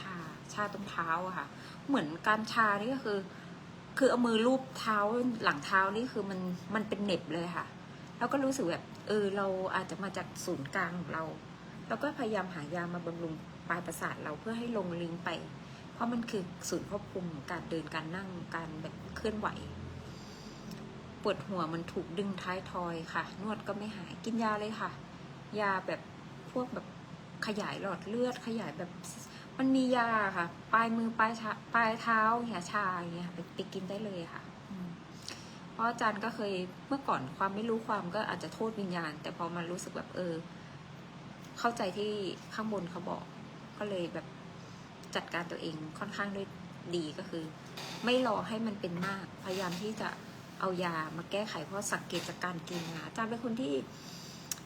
ชาชาตรงเท้าอะค่ะ เหมือนการชานี่ก็คือ คือเอามือลูบเท้าหลังเท้านี่คือมันมันเป็นเน็บเลยค่ะ แล้วก็รู้สึกแบบเออเราอาจจะมาจากศูนย์กลางของเราเราก็พยายามหายามาบำรุงปลายประสาทเราเพื่อให้ลงลิงไป เพราะมันคือศูนย์ควบคุมการเดินการนั่งการแบบเคลื่อนไหวปวดหัวมันถูกดึงท้ายทอยค่ะ นวดก็ไม่หายกินยาเลยค่ะ ยาแบบพวกแบบขยายหลอดเลือดขยายแบบ มันมียาค่ะ ปลายมือปลายชาปลายเท้าเนี่ยชาอย่างเงี้ยไปไปกินได้เลยค่ะเพราะอาจารย์ก็เคยเมื่อก่อนความไม่รู้ความก็อาจจะโทษวิญญาณ แต่พอมันรู้สึกแบบเออ เข้าใจที่ข้างบนเขาบอก ก็เลยแบบจัดการตัวเองค่อนข้างด้วยดีก็คือ ไม่รอให้มันเป็นมาก พยายามที่จะเอายามาแก้ไขเพราะสังเกตจากการกินนะอาจารย์เป็นคนที่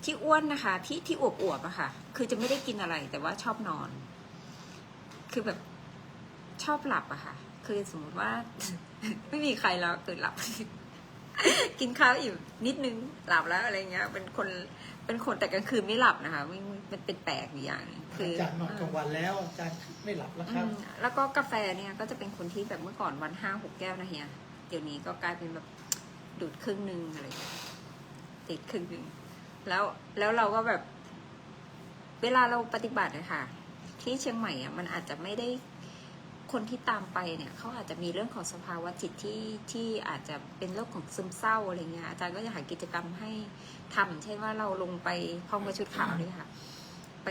ที่อ้วนนะคะ ที่ที่อวบอวบๆอะค่ะ คือจะไม่ได้กินอะไรแต่ว่าชอบนอน คือแบบชอบหลับอะค่ะ คือสมมติว่า ไม่มีใครแล้วเกิดหลับ กินข้าวอิ่มนิดนึงหลับแล้วอะไรเงี้ย เป็นคนเป็นคนแต่กลางคืนไม่หลับนะคะไม่มันเป็นแปลกอยู่อย่างหนึ่งคืออาจารย์นอนกลางวันแล้วอาจารย์ไม่หลับแล้วครับอืมแล้วก็กาแฟเนี่ยก็จะเป็นคนที่แบบเมื่อก่อนวันห้าหกแก้วนะเฮียเดี๋ยวนี้ก็กลายเป็นแบบดูดครึ่งหนึ่งอะไรอย่างเงี้ยติดครึ่งหนึ่งแล้วแล้วเราก็แบบ เวลาเราปฏิบัติอะค่ะ ที่เชียงใหม่อะมันอาจจะไม่ได้คนที่ตามไปเนี่ยเขาอาจจะมีเรื่องของสภาวะจิตที่ที่อาจจะเป็นโรคของซึมเศร้าอะไรเงี้ยอาจารย์ก็จะหากิจกรรมให้ทำเช่นว่าเราลงไปพร้อมกับชุดขาวเลยค่ะ ไป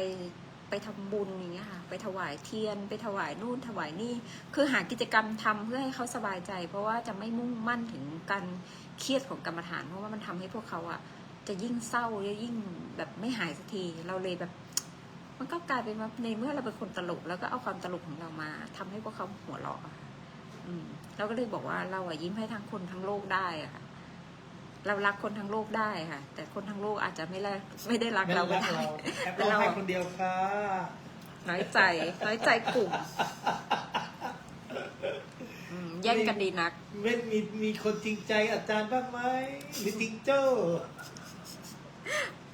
ไปทำบุญอย่างเงี้ยค่ะ ไปถวายเทียน ไปถวายนู่นถวายนี่ คือหากิจกรรมทำเพื่อให้เขาสบายใจ เพราะว่าจะไม่มุ่งมั่นถึงการเครียดของกรรมฐาน เพราะว่ามันทำให้พวกเขาอะจะยิ่งเศร้าและยิ่งแบบไม่หายสักที เราเลยแบบ มันก็กลายเป็นว่าในเมื่อเราเป็นคนตลก แล้วก็เอาความตลกของเรามาทำให้พวกเขาหัวเราะอะค่ะอืมเราก็เลยบอกว่าเราอะยิ้มให้ทั้งคนทั้งโลกได้อะค่ะ เรารักคนทั้งโลกได้ค่ะ แต่คนทั้งโลกอาจจะไม่ได้ไม่ได้รักไม่เรารัก็กได้เราแอปเราให้คนเดียวค่ะน้อยใจน้อยใจกลุ่มอืมแย่งกันดีนักไม่มีมีคนจริงใจอาจารย์บ้างไหมหรือจริงโจ้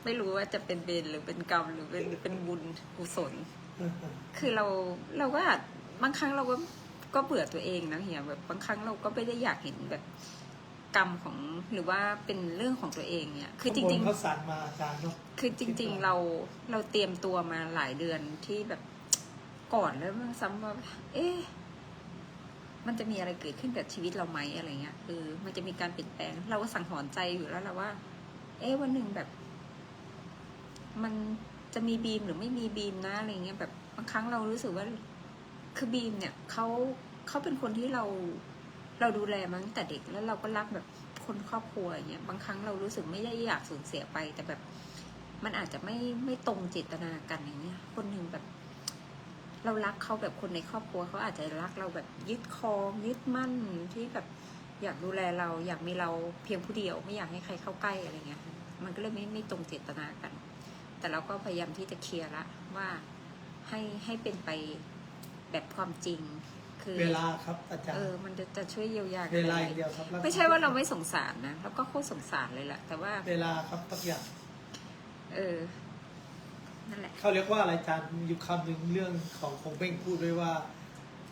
ไม่รู้ว่าจะเป็นเบนหรือเป็นกรรมหรือเป็นเป็นบุญกุศล คือเราเราก็อาจบางครั้งเราก็ก็เบื่อตัวเองนะเฮียแบบบางครั้งเราก็ไม่ได้อยากเห็นแบบกรรมของหรือว่าเป็นเรื่องของตัวเองเนี่ย คือจริงๆเขาสั่นมาอาจารย์เนาะๆคือจริง ๆ เราเราเตรียมตัวมาหลายเดือนที่แบบก่อนแล้วมันซ้ำว่า เอ๊ะมันจะมีอะไรเกิดขึ้นกับชีวิตเราไหมอะไรเงี้ยคือมันจะมีการเปลี่ยนแปลง เราก็สังหรณ์ใจอยู่แล้วแหละว่า เอ๊ะวันหนึ่งแบบ มันจะมีบีมหรือไม่มีบีมนะอะไรเงี้ยแบบบางครั้งเรารู้สึกว่าคือบีมเนี่ยเขาเขาเป็นคนที่เราเราดูแลมาตั้งแต่เด็กแล้วเราก็รักแบบคนครอบครัวอย่างเงี้ยบางครั้งเรารู้สึกไม่ได้อยากสูญเสียไป แต่แบบมันอาจจะไม่ไม่ตรงเจตนากันอย่างเงี้ย คนหนึ่งแบบ เรารักเขาแบบคนในครอบครัวเขาอาจจะรักเราแบบยึดครองยึดมั่นที่แบบอยากดูแลเราอยากมีเราเพียงผู้เดียว ไม่อยากให้ใครเข้าใกล้อะไรเงี้ย มันก็เลยไม่ไม่ตรงเจตนากัน แต่เราก็พยายามที่จะเคลียร์ละว่าให้ให้เป็นไปแบบความจริง คือเวลาครับอาจารเอย์อมันจะจะช่วยเยียวยากัเวนลาได้อย่างเดียวครับแล้วไม่ใช่ว่าเราไม่สงสารนะแล้วก็โคตรสงสารเลยแหละแต่ว่าเวลาครับทุกอย่างเออนั่นแหละเขาเรียกว่าอะไรอาจารย์อยู่คำหนึ่งเรื่องของคงเบ้งพูดไว้ว่า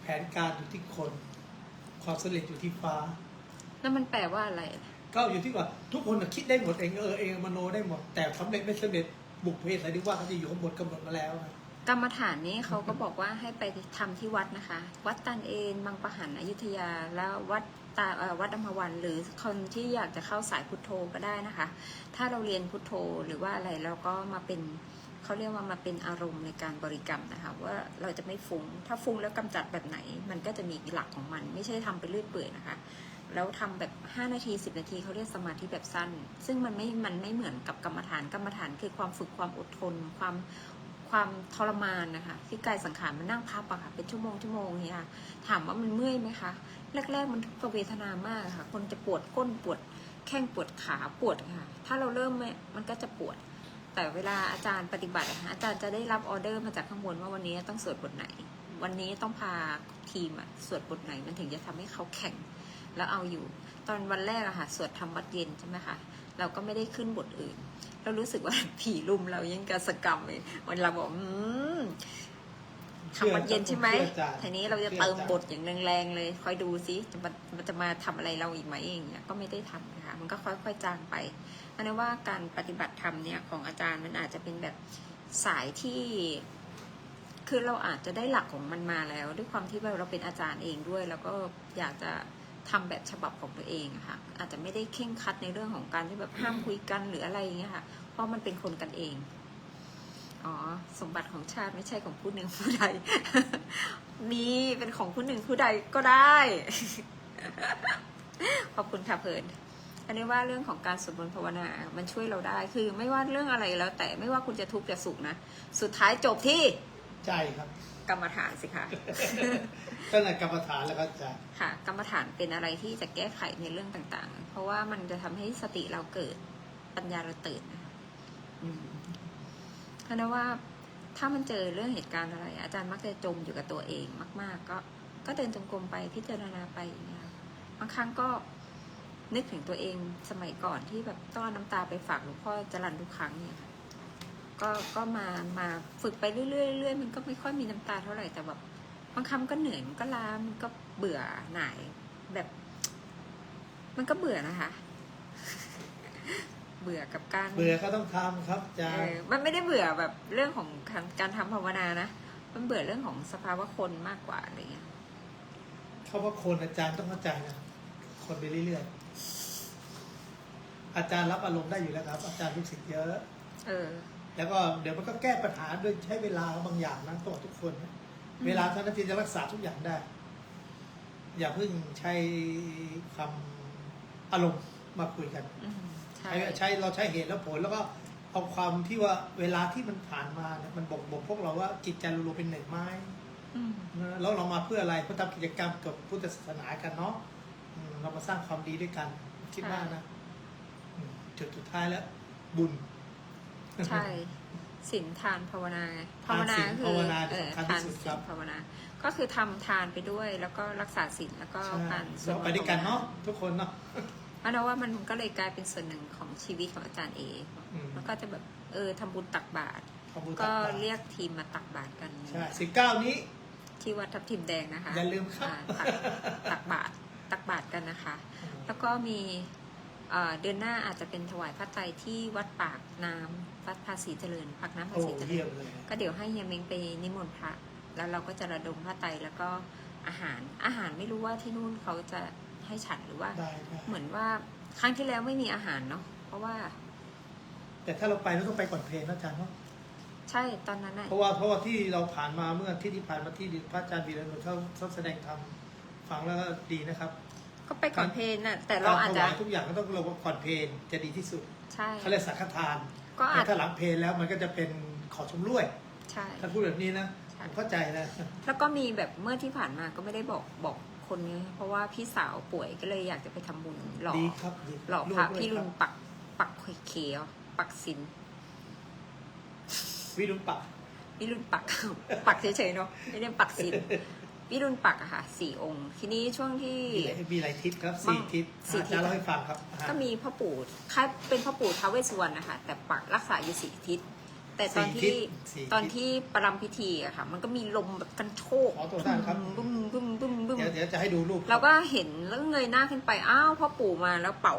แผนการอยู่ที่คน ความสำเร็จอยู่ที่ฟ้า แล้วมันแปลว่าอะไรก็อยู่ที่ว่าทุกคนน่ะคิดได้หมดเองเออเองมโนได้หมดแต่สำเร็จไม่สำเร็จ บุกเพศอะไรที่ว่าเขาจะอยู่ข้างบนกำหนดมาแล้วนะกรรมฐานนี้เขาก็บอกว่าให้ไปทำที่วัดนะคะ วัดตันเอนบางประหันอยุธยา แล้ววัดตาเอ่อวัดอมรวัน หรือคนที่อยากจะเข้าสายพุทโธก็ได้นะคะ ถ้าเราเรียนพุทโธหรือว่าอะไรเราก็มาเป็นเขาเรียกว่ามาเป็นอารมณ์ในการบริกรรมนะคะ ว่าเราจะไม่ฟุง้งถ้าฟุ้งแล้วกำจัดแบบไหน มันก็จะมีหลักของมัน ไม่ใช่ทำไปเรื่อยเปื่อยนะคะ แล้วทำแบบ 5 นาที 10 นาทีเขาเรียกสมาธิแบบสั้น ซึ่งมันไม่ มันไม่เหมือนกับกรรมฐานกรรมฐานคือความฝึกความอดทน ความความทรมานนะคะที่กายสังขารมันนั่งพับอะค่ะ เป็นชั่วโมงชั่วโมงเนี่ยค่ะ ถามว่ามันเมื่อยไหมคะ แรก ๆ มันทุกขเวทนามากค่ะ คนจะปวดก้นปวดแข้งปวดขาปวดค่ะ ถ้าเราเริ่มมันก็จะปวด แต่เวลาอาจารย์ปฏิบัติอะค่ะอาจารย์จะได้รับออเดอร์มาจากข้างบนว่าวันนี้ต้องสวดบทไหน วันนี้ต้องพาทีมอะสวดบทไหนมันถึงจะทำให้เขาแข็ง แล้วเอาอยู่ ตอนวันแรกอะค่ะสวดทำวัดเย็นใช่ไหมคะเราก็ไม่ได้ขึ้นบทอื่น เรารู้สึกว่าผีลุมเรายังกระสกรรมเลยวันเราบอกอืมทำวัดเย็นใช่ไหมเชื่ออาจารย์ทีนี้เราจะเติมบทอย่างแรงๆเลย คอยดูซิมันมันจะมาทำอะไรเราอีกไหมอย่างเงี้ยก็ไม่ได้ทำนะคะมันก็ค่อยๆจางไปอันนี้ว่าการปฏิบัติธรรมเนี่ยของอาจารย์มันอาจจะเป็นแบบสายที่ คือเราอาจจะได้หลักของมันมาแล้ว ด้วยความที่เราเป็นอาจารย์เองด้วย แล้วก็อยากจะ ทำแบบฉบับของตัวเองอะค่ะ อาจจะไม่ได้เข่งครัดในเรื่องของการที่แบบห้ามคุยกันหรืออะไรอย่างเงี้ยค่ะ เพราะมันเป็นคนกันเอง อ๋อ สมบัติของชาติไม่ใช่ของผู้หนึ่งผู้ใดมีเป็นของผู้หนึ่งผู้ใดก็ได้ ขอบคุณค่ะเพลินอันนี้ว่าเรื่องของการสวดมนต์ภาวนา มันช่วยเราได้ คือ ไม่ว่าเรื่องอะไรแล้ว แต่ไม่ว่าคุณจะทุกข์จะสุขนะ สุดท้ายจบที่ ใจครับ กรรมฐานสิคะก็ในกรรมฐานแล้วก็อาจารย์ค่ะกรรมฐานเป็นอะไรที่จะแก้ไขในเรื่องต่างๆ เพราะว่ามันจะทำให้สติเราเกิดปัญญาเราตื่นนะคะอืมเพราะนั้นว่าถ้ามันเจอเรื่องเหตุการณ์อะไร อาจารย์มักจะจมอยู่กับตัวเองมาก ๆ ก็ก็เดินจงกรมไปพิจารณาไปอย่างเงี้ยค่ะบางครั้งก็นึกถึงตัวเองสมัยก่อนที่แบบต้องเอาน้ำตาไปฝากหลวงพ่อจรันทุกครั้งเนี่ยค่ะ ก็ก็มามาฝึกไปเรื่อยๆเรื่อยๆมันก็ไม่ค่อยมีน้ำตาเท่าไหร่แต่แบบบางคำก็เหนื่อยมันก็ล้ามันก็เบื่อหน่ายแบบ มันก็เบื่อนะคะ เบื่อกับการเบื่อก็ต้องทำครับอาจารเอย์อมันไม่ได้เบื่อแบบเรื่องของการการทำภาวนานะมันเบื่อเรื่องของสภาวะคนมากกว่าอะไรเงี้ยเขาว่าคนอาจารย์ต้องเข้าใจนะคนไปเรื่อยๆอาจารย์รับอารมณ์ได้อยู่แล้วครับ อาจารย์รู้สึกเยอะ เออ แล้วก็เดี๋ยวมันก็แก้ปัญหาด้วยใช้เวลาบางอย่างนะตัวทุกคนนะเวลาเท่านั้นที่จะรักษาทุกอย่างได้ อย่าเพิ่งใช้คำอารมณ์มาคุยกัน อืมใช่ใช้ใช้เราใช้เหตุและผลแล้วก็เอาความที่ว่าเวลาที่มันผ่านมาเนี่ยมันบอกบอกพวกเราว่าจิตใจเราเป็นหนึ่งไม้อืมนะแล้วเรามาเพื่ออะไรเพื่อทำกิจกรรมกับพุทธศาสนากันเนาะอืมเรามาสร้างความดีด้วยกัน คิดว่านะอืมจุดสุดท้ายแล้ว บุญ ใช่ศีลทานภาวนาไงภาวนาทานศีลคือภาวนาเออสำคัญทานที่สุดศีครัลบภาวนา ก็คือทำทานไปด้วยแล้วก็รักษาศีลแล้วก็ใช่การสวเราดมไปนต์ด้วยกันภวเนาะทุกคนเนาะเพราะว่ามันก็เลยกลายเป็นส่วนหนึ่งของชีวิตของอาจารย์เออืมแล้วก็จะแบบเออทำบุญตักบาตรขอบคุณก็ครับเรียกทีมมาตักบาตรกันใช่สิบเก้านี้ ที่วัดทับทิมแดงนะคะอย่าลืมครับอ่าตักตักบาตรตักบาตรกันนะคะ แล้วก็มี เอ่อเดือนหน้าอาจจะเป็นถวายพระไตรที่วัดปากน้ำวัดภาษีเจริญปากน้ำภาโอ้ษีเจริเยี่ยญมเลยก็เดี๋ยวให้เฮียเม้งไปนิมนต์พระ แล้วเราก็จะระดมพระไตรแล้วก็อาหารอาหารไม่รู้ว่าที่นู่นเขาจะให้ฉันหรือว่าได้ได้เหมือนว่าครั้งที่แล้วไม่มีอาหารเนาะเพราะว่า แต่ถ้าเราไปเราต้องไปก่อนเพลงนะอาจารย์เนาะใช่ตอนนั้นน่ะเพราะว่าเพราะว่าที่เราผ่านมาเมื่อที่ที่ผ่านมาที่พระอาจารย์วีระนนท์เขาเขาแสดงธรรมฟังแล้วก็ดีนะครับ ก็ไปก่อนเพลนน่ะแต่เราอาจถจะวายทุกอย่างก็ต้องเราก่อนเพลงจะดีที่สุดใช่เขาเรียกสังฆทานก็อาแต่จถ้าหลังเพลงแล้วมันก็จะเป็นขอชมร่วยใช่ถ้าพูดแบบนี้นะใช่ผมเข้าใจนะแล้วก็มีแบบเมื่อที่ผ่านมาก็ไม่ได้บอกบอกคนนี้ เพราะว่าพี่สาวป่วยก็เลยอยากจะไปทำบุญหล่อดีครับดีหล่อพระวมด้วยพี่รุนคบปักปักเขียวปักสินวิรุณปักพี่รุนปักปักเฉยๆเนาะไม่ได้ปักสิน พี่รุนปักอะค่ะสี่องค์ ทีนี้ช่วงที่ มีมีหลายทิศครับสี่ทิศสี่อาทิศจารย์เล่าให้ฟังครับก็มีพ่อปู่คล้ายเป็นพ่อปู่ท้าวเวสสุวรรณนะคะแต่ปักรักษาอยู่สี่ทิศ แต่ตอนสี่ทิที่ศสี่ตอนทิศที่ประรำพิธีอะค่ะ มันก็มีลมแบบกันโชกขอตัวท่านครับ บึ้มบึ้มบึ้มบึ้ม เดี๋ยวเดี๋ยวจะให้ดูรูปเราก็เห็นแล้วเงยหน้าขึ้นไปอ้าวพ่อปู่มาแล้วเป่า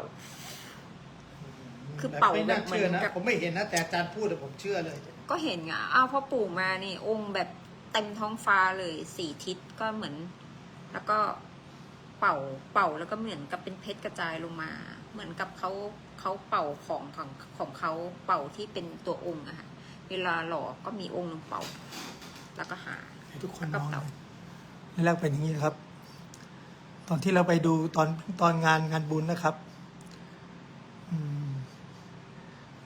คือเป่าไม่น่าแบบเหมือนเชื่อนะ กับ ผมไม่เห็นนะ แต่อาจารย์พูดแต่ผมเชื่อเลย ก็เห็นอะอ้าวพ่อปู่มานี่องค์แบบ เต็มท้องฟ้าเลยสี่ทิศก็เหมือน แล้วก็เป่าเป่าแล้วก็เหมือนกับเป็นเพชรกระจายลงมา เหมือนกับเขาเขาเป่าของของของเขาเป่าที่เป็นตัวองค์อะค่ะเวลาหล่อก็มีองค์หนึ่งเป่า แล้วก็หาให้ทุกคนมระองนี่แรกเป็นอย่างนี้ครับ ตอนที่เราไปดูตอนตอนงานงานบุญนะครับ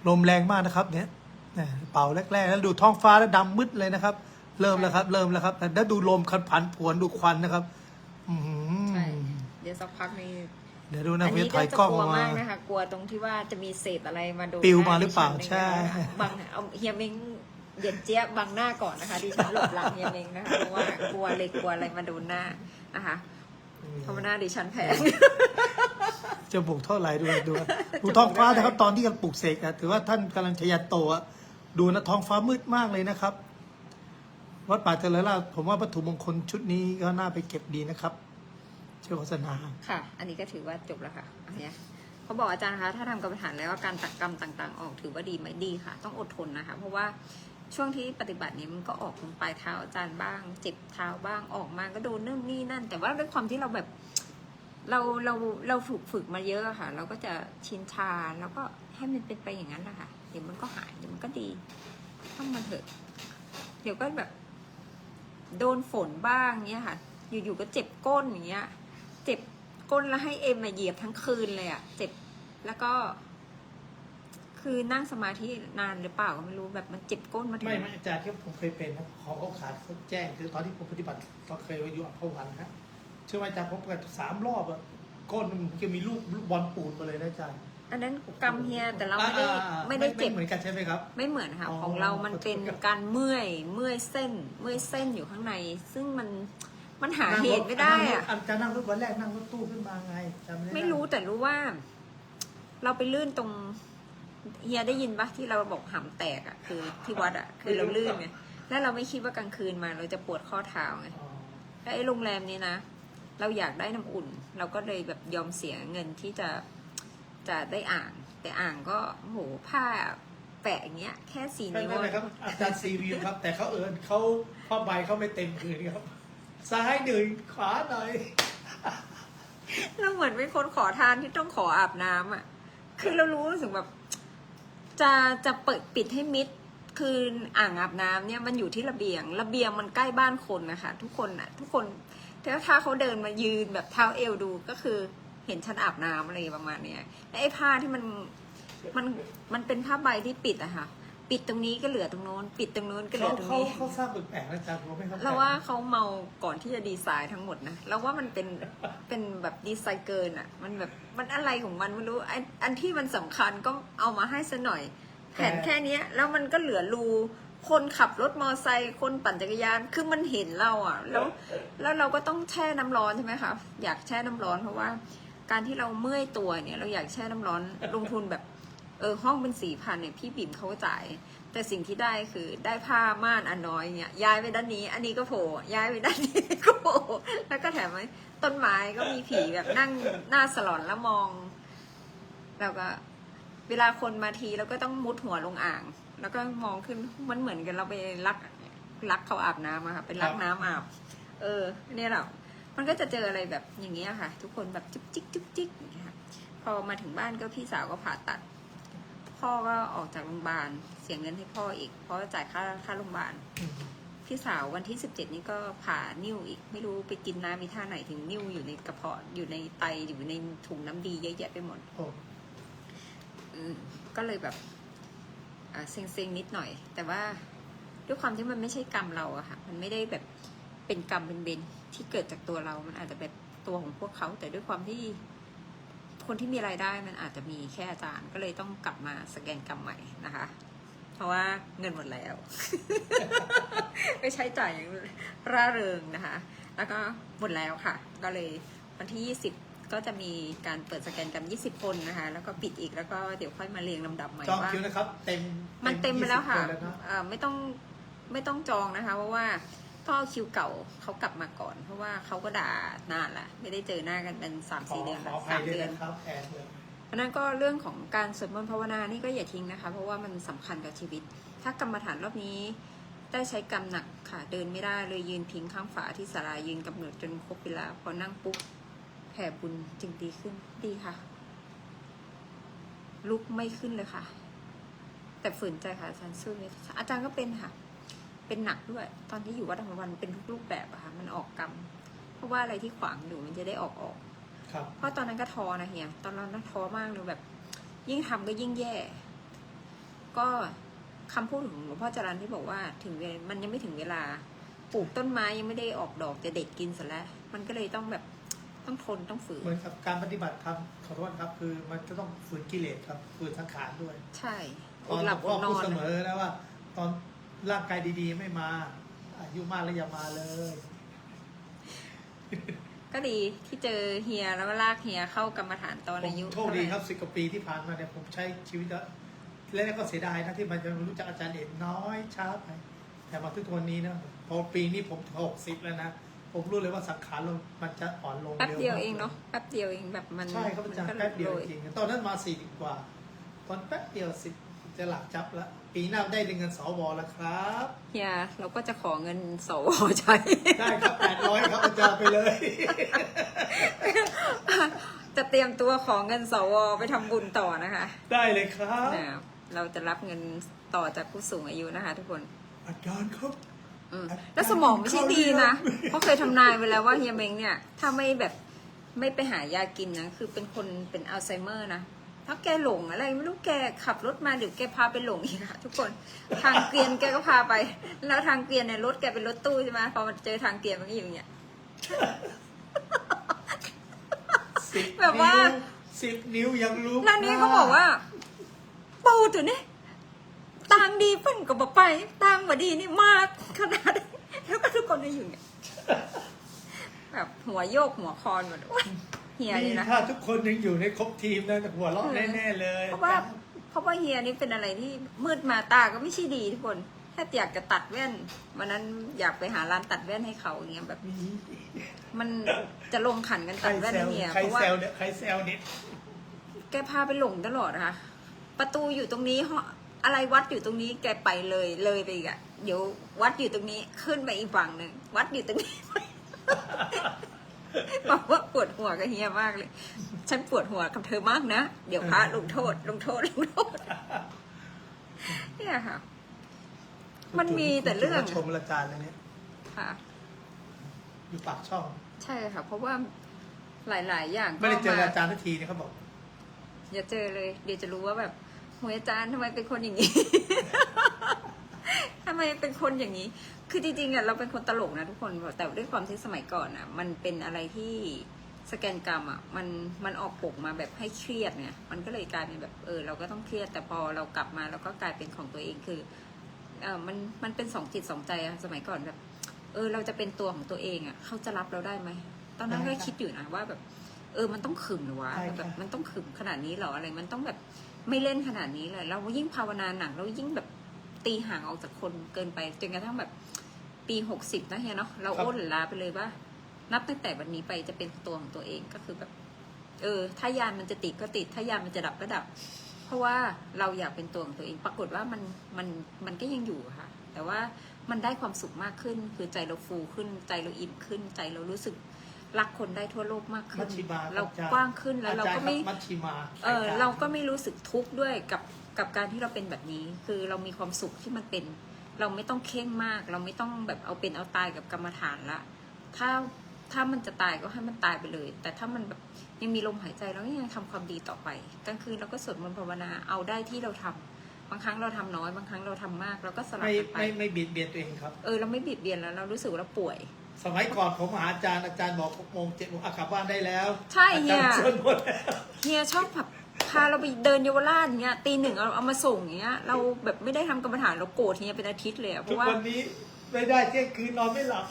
ลมแรงมากนะครับ เนี่ยเนี่ยเป่าแรกๆแล้วดูท้องฟ้าแล้วดำมืดเลยนะครับ เริ่มแล้วครับ เริ่มแล้วครับแต่แล้วดูลมคันผันผวนดูควันนะครับ อืมใช่เดี๋ยวสักพักนี้เดี๋ยวดูนะอันเพื่อนี้ถก็อยจะกล้องกลัอวอกมามากนะคะ กลัวตรงที่ว่าจะมีเศษอะไรมาโดนปิวหน้มาหรือเปล่าดิฉันใช่ บังเอาเฮียเม้งเดียนเจี๊ยบบังหน้าก่อนนะคะดิฉันหลบหลังเฮียเม้งนะคะเพราะว่ากลัวเหล็กกลัวอะไรมาโดนหน้านะคะเพราะว่าหน้าดิฉันแพง จะบุกเท่าไหร่ดูดูดูท้องฟ้านะครับ ตอนที่กำลังปลุกเสกอะถือว่าท่านกำลังชยันโตอะดูนะท้องฟ้ามืดมากเลยนะครับอ วัดป่าเจริญราษฎร์ผมว่าวัตถุมงคลชุดนี้ก็น่าไปเก็บดีนะครับเชื่อโฆษณาค่ะ อันนี้ก็ถือว่าจบแล้วค่ะอันเนี้ยเขาบอกอาจารย์คะถ้าทำกรรมฐานแล้วาการตักกรรมต่าง ๆ ออกถือว่าดีไหมดีค่ะ ต้องอดทนนะคะ เพราะว่าช่วงที่ปฏิบัตินี้มันก็ออกตรงปลายเท้าอาจารย์บ้าง เจ็บเท้าบ้างออกมาก็โดนนู่นนี่นั่น แต่ว่าด้วยความที่เราแบบเราเราเราฝึกฝึกมาเยอะอะค่ะ เราก็จะชินชาแล้วก็ให้มันเป็นไปอย่างนั้นแหละค่ะเดี๋ยวมันก็หายเดี๋ยวมันก็ดีต้องมันเถอะเดี๋ยวก็แบบ โดนฝนบ้างเนี้ยค่ะ อยู่ๆก็เจ็บก้นอย่างเงี้ย เจ็บก้นแล้วให้เอ็มมาเหยียบทั้งคืนเลยอะเจ็บแล้วก็ คือนั่งสมาธินานหรือเปล่าก็ไม่รู้แบบมันเจ็บก้นมาถึงไม่ไม่อาจารย์ที่ผมเคยเป็นนะขอเขาขาดเขาแจ้งคือตอนที่ผมปฏิบัติตอนเคยอยู่อัมพวันนะเชื่อว่าอาจารย์ผมปฏิบัติสามรอบอะก้นมันจะมีลูกลูกบอลปูนมาเลยนะอาจารย์ อันนั้นกำเฮียแต่เราไม่ได้อ่อ่ไม่ได้เจ็บ เหมือนกันใช่ไหมครับ ไม่เหมือนค่ะอ๋อของเรามันเป็นขอโทษครับการเมื่อยเมื่อยเส้น เมื่อยเส้นอยู่ข้างใน ซึ่งมันมันหาเหตุไม่ได้อะอาจารย์นั่งรถวันแรกนั่งรถตู้ขึ้นมาไงจำด้ไม่รู้แต่รู้ว่า เราไปลื่นตรงเฮียได้ยินปะที่เราบอกหำแตกอะคือที่วัดอะคือเราลื่นไงแล้วเราไม่คิดว่ากลางคืนมาเราจะปวดข้อเท้าไง อ๋อแล้วไอ้โรงแรมนี้นะ เราอยากได้น้ำอุ่น เราก็เลยแบบยอมเสียเงินที่จะ จะได้อ่าง แต่อ่างก็โอ้โหผ้าแปะอย่างเงี้ยแค่สี่ไม่นิ้วไม่ไม่ครับอาจารย์ซีวิวครับ แต่เขาเอิญเขาผ้าใบเขาไม่เต็มคืนครับ ซ้ายหนึ่งขวาหน่อย เราเหมือนเป็นคนขอทานที่ต้องขออาบน้ำอะ คือเรารู้สึกแบบ จะจะเปิดปิดให้มิด คืออ่างอาบน้ำเนี่ยมันอยู่ที่ระเบียง ระเบียงมันใกล้บ้านคนนะคะ ทุกคนอะ ทุกคนถ้าถ้าเขาเดินมายืนแบบเท้าเอวดูก็คือ เห็นฉันอาบน้ำอะไรประมาณเนี้ยและไอ้ผ้าที่มันมันมันเป็นผ้าใบที่ปิดอะค่ะ ปิดตรงนี้ก็เหลือตรงโน้น ปิดตรงโน้นก็เหลืเขาอตรงเขานี้เขาสร้างแปลกๆนะอาจารย์ผมไม่เข้าใจเราว่าเขาเมาก่อนที่จะดีไซน์ทั้งหมดนะเราว่ามันเป็นเป็นแบบดีไซน์เกินอะมันแบบมันอะไรของมันไม่รู้ไออันที่มันสำคัญก็เอามาให้ซะหน่อย แผ่นแค่เนี้ย แล้วมันก็เหลือรูคนขับรถมอไซค์คนปั่นจักรยานคือมันเห็นเราอะแล้วแล้วเราก็ต้องแช่น้ำร้อนใช่ไหมคะอยากแช่น้ำร้อนเพราะว่า การที่เราเมื่อยตัวเนี่ยเราอยากแช่น้ำร้อนลงทุนแบบเออห้องเป็นสี่พันเนี่ยพี่บิ่มเขาจ่าย แต่สิ่งที่ได้คือได้ผ้าม่านอันน้อยเนี่ยย้ายไปด้านนี้ อันนี้ก็โผล่ย้ายไปด้านนี้ก็โผล่แล้วก็แถมไว้ต้นไม้ก็มีผีแบบนั่งหน้าสลอนแล้วมองแล้วก็เวลาคนมาทีเราก็ต้องมุดหัวลงอ่าง แล้วก็มองขึ้นมันเหมือนกันเราไปรักรักเขาอาบน้ำอะค่ะเป็นรักน้ำอาบ เออเนี่ยแหละ มันก็จะเจออะไรแบบอย่างเงี้ยค่ะ ทุกคนแบบจุ๊กจิ๊กจุ๊กจิ๊กอย่างเงี้ยค่ะพอมาถึงบ้านก็พี่สาวก็ผ่าตัด พ่อก็ออกจากโรงพยาบาลเสียเงินให้พ่ออีก เพราะจ่ายค่าค่าโรงพยาบาลอืมพี่สาววันที่สิบเจ็ดนี้ก็ผ่านิ้วอีก ไม่รู้ไปกินน้ำมีท่าไหนถึงนิ้วอยู่ในกระเพาะอยู่ในไตอยู่ในถุงน้ำดีเยอะแยะไปหมดโอ้อืมก็เลยแบบอ่าเซ็งๆนิดหน่อย แต่ว่าด้วยความที่มันไม่ใช่กรรมเราอะค่ะ มันไม่ได้แบบ เป็นกรรมเป็นเบนที่เกิดจากตัวเรา มันอาจจะแบบตัวของพวกเขา แต่ด้วยความที่คนที่มีรายได้มันอาจจะมีแค่อาจารย์ก็เลยต้องกลับมาสแกนกรรมใหม่นะคะ เพราะว่าเงินหมดแล้ว ไม่ใช้จ่ายอย่างร่าเริงนะคะ แล้วก็หมดแล้วค่ะ ก็เลยวันที่ 20ก็จะมีการเปิดสแกนกัน20 คนนะคะ แล้วก็ปิดอีกแล้วก็เดี๋ยวค่อยมาเรียงลำดับใหม่จองว่าคิวนะครับ เต็มมันเต็มไปแล้วค่ะ20นนเอ่อไม่ต้องไม่ต้องจองนะคะ เพราะว่า ก็เอาคิวเก่าเขากลับมาก่อน เพราะว่าเขาก็ด่านานละไม่ได้เจอหน้ากันเป็นสามขอสี่เดือนขละออภัสายมด้วยเดือนนะครับแอนเลยเพราะนั้นก็เรื่องของการสวดมนต์ภาวนานี่ก็อย่าทิ้งนะคะ เพราะว่ามันสำคัญกับชีวิต ถ้ากรรมฐานรอบนี้ได้ใช้กรรมหนักค่ะ เดินไม่ได้เลยยืนพิงข้างฝาที่ศาลายืนกำหนดจนครบเวลาพอนั่งปุ๊บแผ่บุญจึงดีขึ้นดีค่ะ ลุกไม่ขึ้นเลยค่ะ แต่ฝืนใจค่ะอาจารย์สู้ไม่ได้อาจารย์ก็เป็นค่ะ เป็นหนักด้วย ตอนที่อยู่วัดธรรมวันเป็นทุกรูปแบบอะค่ะ มันออกกรรม เพราะว่าอะไรที่ขวางอยู่มันจะได้ออกออก ครับเพราะตอนนั้นก็ท้อนะเฮีย ตอนนั้นท้อมากเลยแบบ ยิ่งทำก็ยิ่งแย่ ก็คำพูดของหลวงพ่อจรันที่บอกว่าถึงเวลามันยังไม่ถึงเวลา ปลูกต้นไม้ยังไม่ได้ออกดอกจะเด็ดกินเสร็จแล้ว มันก็เลยต้องแบบต้องทนต้องฝืน เหมือนกับการปฏิบัติธรรมขอโทษครับ คือมันจะต้องฝืนกิเลสครับฝืนสังขารด้วย ใช่ตอนหหลลัวบงพ่ออดนพูอดนเสมอแล้วว่า ตอน ร่างกายดีๆ ไม่มา อายุมากแล้วอย่ามาเลย ก็ดีที่เจอเฮียแล้วก็ลากเฮียเข้ากรรมฐานตอนผมอายุโชคดีครับสิบกว่าปีที่ผ่านมาเนี่ยผมใช้ชีวิตแล้วแรกก็เสียดายนะที่มันจะรู้จักอาจารย์เอกน้อยช้าไปแต่มาทุกวันนี้นะผมพอปีนี้ผมหกสิบแล้วนะผมรู้เลยว่าสังขารเรามันจะอ่อนลงแป๊บเดียวมกเองเนาะแป๊บเดียวเองแบบมันใช่ครับอาจารมันย์ก็แป๊บเดียวโรจริงๆตอนนั้นมาสี่สิบกว่า ตอนแป๊บเดียวสิบ จะหลักจับแล้วปีหน้าได้เงินสวแล้วครับ เฮียเราก็จะขอเงินสวใช้ ได้ครับแปดร้อยครับอาจารย์ไปเลย จะเตรียมตัวขอเงินสวไปทำบุญต่อนะคะได้เลยครับ นะเราจะรับเงินต่อจากผู้สูงอายุนะคะ ทุกคนอาจารย์ครับ อืมแล้วสมองไม่ใช่ดีนะเพราะเคยทำนายไว้แล้วว่าเฮียเมงเนี่ย ถ้าไม่แบบไม่ไปหายากินนะคือเป็นคนเป็นอัลไซเมอร์นะ ถ้าแกหลงอะไรไม่รู้แกขับรถมาเดี๋ยวแกพาไปหลงอีกค่ะทุกคนทางเกวียนแกก็พาไป แล้วทางเกวียนเนี่ยรถแกเป็นรถตู้ใช่ไหมพอมันเจอทางเกวียนมันก็อยู่อย่างเงี้ยสิบแบบว่านิ้วสิบนิ้วยังรู้นั่นนี้เขาบอกว่า ปูตัวนี้ตังดีเพิ่นก็บอกไปตังมาดีนี่มากขนาดนี้แล้วก็ทุกคนได้อยู่เนี่ยแบบหัวโยกหัวคอนหมดโอ๊ย เฮียนี่นี่นะถ้าทุกคนยังอยู่ในครบทีมนะหัวเราะแน่ๆเลยเพราะว่าเพราะว่าเฮียนี่เป็นอะไรที่มืดมาตาก็ไม่ใช่ดีทุกคนแค่อยากจะตัดแว่นวันนั้นอยากไปหาร้านตัดแว่นให้เขาอย่างเงี้ยแบบมีมันจะลงขันกันใครตัดแว่นแซให้วเฮียใครเพราะว่า แซวเนี่ยใครแซวเนี่ยแกพาไปหลงตลอดนะคะประตูอยู่ตรงนี้ห้องอะไรวัดอยู่ตรงนี้แกไปเลยเลยไปอีกอะเดี๋ยววัดอยู่ตรงนี้ขึ้นไปอีกฝั่งหนึ่งวัดอยู่ตรงนี้ บอกว่าปวดหัวกับเฮียมากเลย ฉันปวดหัวกับเธอมากนะ เดี๋ยวพระลงโทษ ลงโทษ ลงโทษ เนี่ยค่ะ มันมีแต่เรื่องคุณชมอาจารย์แล้วเนี่ยค่ะ อยู่ปากช่อง ใช่ค่ะ เพราะว่าหลาย ๆ อย่างก็ไม่ได้เจอมาอาจารย์ทันทีเนี่ยเขาบอก อย่าเจอเลย เดี๋ยวจะรู้ว่าแบบหวยอาจารย์ทำไมเป็นคนอย่างนี้ ทำไมเป็นคนอย่างนี้ คือจริงๆอะเราเป็นคนตลกนะทุกคน แต่ด้วยความที่สมัยก่อนอะ มันเป็นอะไรที่สแกนกรรมอะมันมันออกปกมาแบบให้เครียดเนี่ย มันก็เลยกลายเป็นแบบเออเราก็ต้องเครียด แต่พอเรากลับมาเราก็กลายเป็นของตัวเองคือเออมันมันเป็นสองจิตสองใจอะสมัยก่อนแบบ เออเราจะเป็นตัวของตัวเองอะเขาจะรับเราได้ไหมตอนนั้นก็ได้ครับคิดอยู่นะว่าแบบ เออมันต้องขึมหรือวะใช่ค่ะแบบมันต้องขึมขนาดนี้เหรออะไร มันต้องแบบไม่เล่นขนาดนี้เลยเรายิ่งภาวนาหนักเรายิ่งแบบ ตีห่างออกจากคนเกินไปจนกระทั่งแบบปีหกสิบนะเฮียเนาะเราโอ้หลาไปเลยว่า นับตั้งแต่วันนี้ไปจะเป็นตัวของตัวเองก็คือแบบ เออ ถ้ายานมันจะติดก็ติด ถ้ายานมันจะดับก็ดับ เพราะว่าเราอยากเป็นตัวของตัวเอง ปรากฏว่ามันมันมันก็ยังอยู่อะค่ะ แต่ว่ามันได้ความสุขมากขึ้น คือใจเราฟูขึ้น ใจเราอิ่มขึ้น ใจเรารู้สึกรักคนได้ทั่วโลกมากขึ้มัชน ชิมาเราอจย์กว้างขึ้นแล้วเราก็ไม่อจย์คบมัชชิมา เออเราก็ไม่รู้สึกทุกข์ด้วยกับ กับการที่เราเป็นแบบนี้ คือเรามีความสุขที่มันเป็น เราไม่ต้องเข่งมาก เราไม่ต้องแบบเอาเป็นเอาตายกับกรรมฐานละ ถ้าถ้ามันจะตายก็ให้มันตายไปเลย แต่ถ้ามันแบบยังมีลมหายใจเราก็ยังทำความดีต่อไปกลางคืนเราก็สวดมนต์ภาวนาเอาได้ที่เราทำบางครั้งเราทำน้อย บางครั้งเราทำมากเราก็สลับไม่กันไปไม่ไม่เบียดเบียนตัวเองครับ เออเราไม่บีบเบียนแล้วเรารู้สึกว่าเราป่วย สมัยก่อนผมหาอาจารย์อาจารย์บอกหกโมงเจ็ดโมงอากลับบ้านได้แล้วใช่อาเฮีจารยย์ชวนหมดแล้วเฮียชอบแบบพาเราไปเดินเยาวราชอย่างเงี้ยตีหนึ่งเอาเอามาส่งอย่างเงี้ย เราแบบไม่ได้ทำกรรมฐานเราโกรธเฮียเป็นอาทิตย์เลยอะเพทุกราะว่าวันนี้ไม่ได้เที่ยงคืนนอนไม่หลับ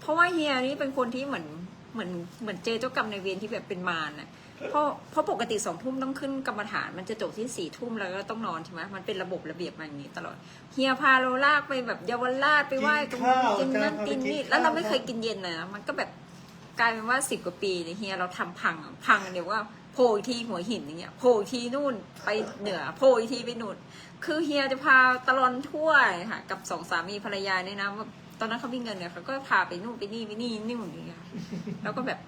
เพราะว่าเฮียนี่เป็นคนที่เหมือนเหมือนเหมือนเจอเจ้ากรรมในายเวรที่แบบเป็นมารน่ะเพราะเพราะปกติสองทุ่มต้องขึ้นกรรมฐานมันจะจบที่สี่ทุ่มแล้วก็ต้องนอนใช่ไหมมันเป็นระบบระเบียบมาอย่างนี้ตลอดเฮียพาเราลากไปแบบเยาวราชไปไหว้ตรงนู้นกินนั่นกินนี่แล้วเราไม่เคยกินเย็นเลยนะมันก็แบบกลายเป็นว่าสิบกว่าปีเนี่ยเฮียเราทำพังอะพังเดี๋ยวว่า โผล่อีกทีหัวหินอย่างเงี้ยโผล่อีกทีนู่นไปเหนือโผล่อีกทีไปนู่น คือเฮียจะพาตลอนทั่วค่ะ กับสองสามีภรรยาเนี่ยนะว่าตอนนั้นเขามีเงินเนี่ยเขาก็พาไปนู่นไปนี่ไปนี่นี่นอย่างเงี้ยค่ะแล้วก็แบบ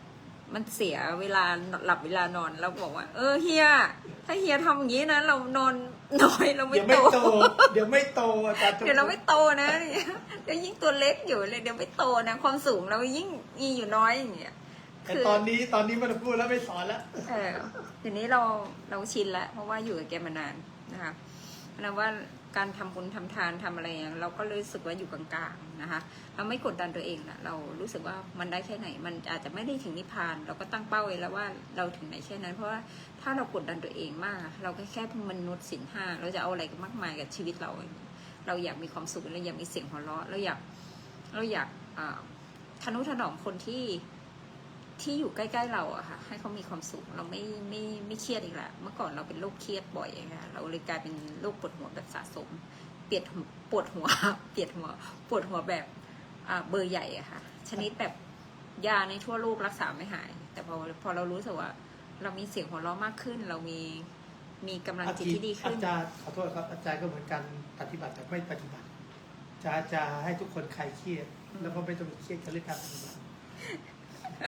มันเสียเวลาหลับเวลานอนเราก็บอกว่า เออเฮียถ้าเฮียทำอย่างนี้นะเรานอนน้อยเราไม่เดี๋ยวโตไม่โต เดี๋ยวไม่โตอาจารย์เดี๋ยวเราไม่โตนะเนี่ยเดี๋ยวยิ่งตัวเล็กอยู่เลยเดี๋ยวไม่โตนะความสูงเรายิ่งมีอยู่น้อยอย่างเงี้ย แต่ตอนนี้ตอนนี้ไมันพูดแล้วไม่สอนแล้ว เออทีนี้เราเราชินแล้วเพราะว่าอยู่กับแกมานานนะคะแล้วว่าการทำบุญทำทานทำอะไรอย่างเราก็รู้สึกว่าอยู่กลางๆนะคะ เราไม่กดดันตัวเองละเรารู้สึกว่ามันได้แค่ไหน มันอาจจะไม่ได้ถึงนิพพาน เราก็ตั้งเป้าไว้แล้วว่าเราถึงไหนแค่นั้น เพราะว่าถ้าเรากดดันตัวเองมากเราก็แค่มนุษย์สินห้าเราจะเอาอะไรกันมากมายกับชีวิตเรา เราอยากมีความสุขเราอยากมีเสียงหัวเราะเราอยากเราอยากอ่าทนุถนอมคนที่ ที่อยู่ใกล้ๆเราอะค่ะให้เขามีความสุขเราไม่ไม่ไม่เครียดอีกแล้วเมื่อก่อนเราเป็นโรคเครียดบ่อยอะค่ะเราเลยกลายเป็นโรคปวดหัวแบบสะสมเปียดหัวปวดหัวเปียดหัวปวดหัวแบบอ่าเบอร์ใหญ่อะค่ะ ชนิดแบบยาในทั่วโลกรักษาไม่หาย แต่พอพอเรารู้สึกว่า เรามีเสียงหัวเราะมากขึ้น เรามีมีกำลังจิตที่ดีขึ้นอาจารย์ขอโทษครับอาจารย์ก็เหมือนกันปฏิบัติแต่ไม่ปฏิบัติ จะจะให้ทุกคนคลายเครียด แล้วก็ไม่ต้องเครียดกับเรื่องการปฏิบัติ